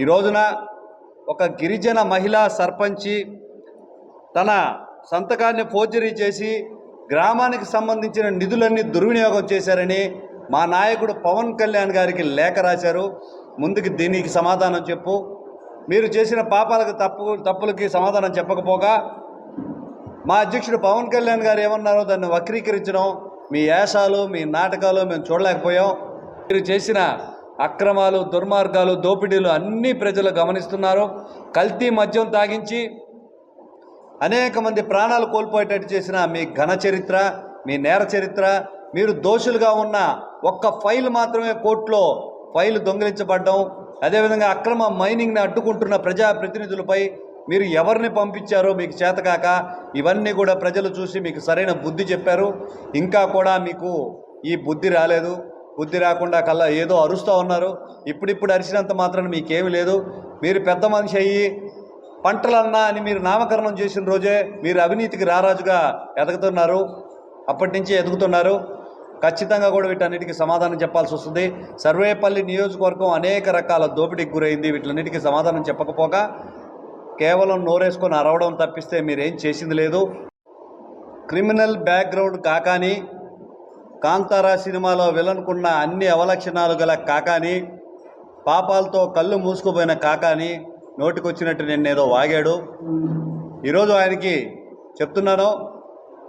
ఈ రోజున ఒక గిరిజన మహిళా సర్పంచి తన సంతకాన్ని ఫోర్జరీ చేసి గ్రామానికి సంబంధించిన నిధులన్నీ దుర్వినియోగం చేశారని మా నాయకుడు పవన్ కళ్యాణ్ గారికి లేఖ రాశారు. ముందుకు దీనికి సమాధానం చెప్పు. మీరు చేసిన పాపాలకు తప్పు తప్పులకి సమాధానం చెప్పకపోగా మా అధ్యక్షుడు పవన్ కళ్యాణ్ గారు ఏమన్నారో దాన్ని వక్రీకరించడం మీ యాసాలు మీ నాటకాలు మేము చూడలేకపోయాం. మీరు చేసిన అక్రమాలు దుర్మార్గాలు దోపిడీలు అన్నీ ప్రజలు గమనిస్తున్నారు. కల్తీ మద్యం తాగించి అనేక మంది ప్రాణాలు కోల్పోయేటట్టు చేసిన మీ ఘన చరిత్ర మీ నేర చరిత్ర మీరు దోషులుగా ఉన్న ఒక్క ఫైల్ మాత్రమే కోర్టులో ఫైల్ దొంగిలించబడ్డం అదేవిధంగా అక్రమ మైనింగ్ని అడ్డుకుంటున్న ప్రజాప్రతినిధులపై మీరు ఎవరిని పంపించారో మీకు చేతకాక ఇవన్నీ కూడా ప్రజలు చూసి మీకు సరైన బుద్ధి చెప్పారు. ఇంకా కూడా మీకు ఈ బుద్ధి రాలేదు. బుద్ధి రాకుండా కల్లా ఏదో అరుస్తూ ఉన్నారు. ఇప్పుడిప్పుడు అరిచినంత మాత్రం మీకేమి లేదు. మీరు పెద్ద మనిషి అయ్యి పంటలన్నా అని మీరు నామకరణం చేసిన రోజే మీరు అవినీతికి రారాజుగా ఎదుగుతున్నారు. అప్పటి నుంచి ఎదుగుతున్నారు. ఖచ్చితంగా కూడా వీటన్నిటికీ సమాధానం చెప్పాల్సి వస్తుంది. సర్వేపల్లి నియోజకవర్గం అనేక రకాల దోపిడీకి గురైంది. వీటన్నిటికీ సమాధానం చెప్పకపోగా కేవలం నోరేసుకొని అరవడం తప్పిస్తే మీరేం చేసింది లేదు. క్రిమినల్ బ్యాక్గ్రౌండ్ కాకాని కాంతారా సినిమాలో విలన్కున్న అన్ని అవలక్షణాలు గల కాకాని పాపాలతో కళ్ళు మూసుకుపోయిన కాకాని నోటికొచ్చినట్టు నిన్నేదో వాగాడు. ఈరోజు ఆయనకి చెప్తున్నాను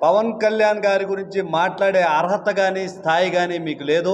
పవన్ కళ్యాణ్ గారి గురించి మాట్లాడే అర్హత కానీ స్థాయి కానీ మీకు లేదు.